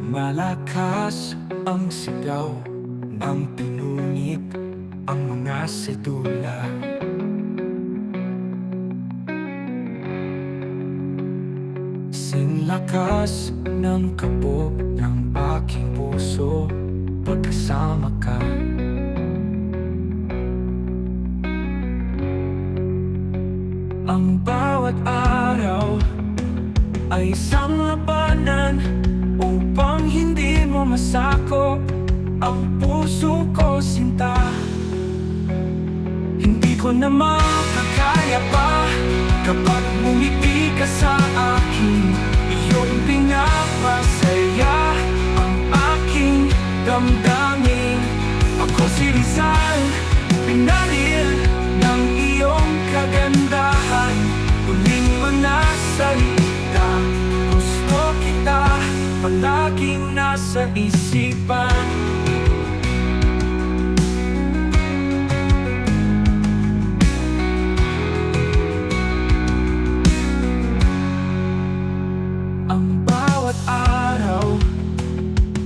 Lumalakas ang sigaw ng pinunit ang mga sedula. Sinlakas ng kabog ng aking puso Pagkasama ka. Ang bawat araw ay isang ang puso ko sinta. Hindi ko na makakaya pa. Kapag bumiti ka sa akin Iyong pinapasaya ang aking damdamin. Ako si Rizal, pinaril ng iyong kagandahan. Huling mga salita, gusto kita Palaging nasa isipan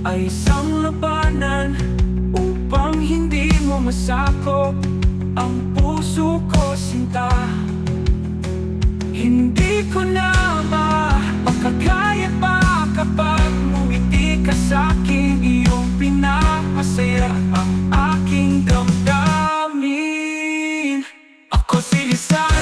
ay isang labanan Upang hindi mo masakop ang puso ko sinta. Hindi ko na makakaya pa kapag bumiti ka sa'kin Iyong pinapasaya ang aking damdamin. Ako si Rizal,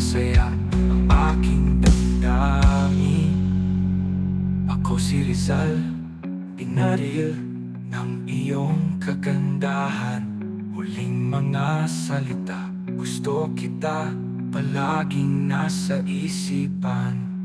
pinapasaya ang aking damdamin. Ako si Rizal, pinaril ng iyong kagandahan. Huling mga salita, gusto kita palaging nasa isipan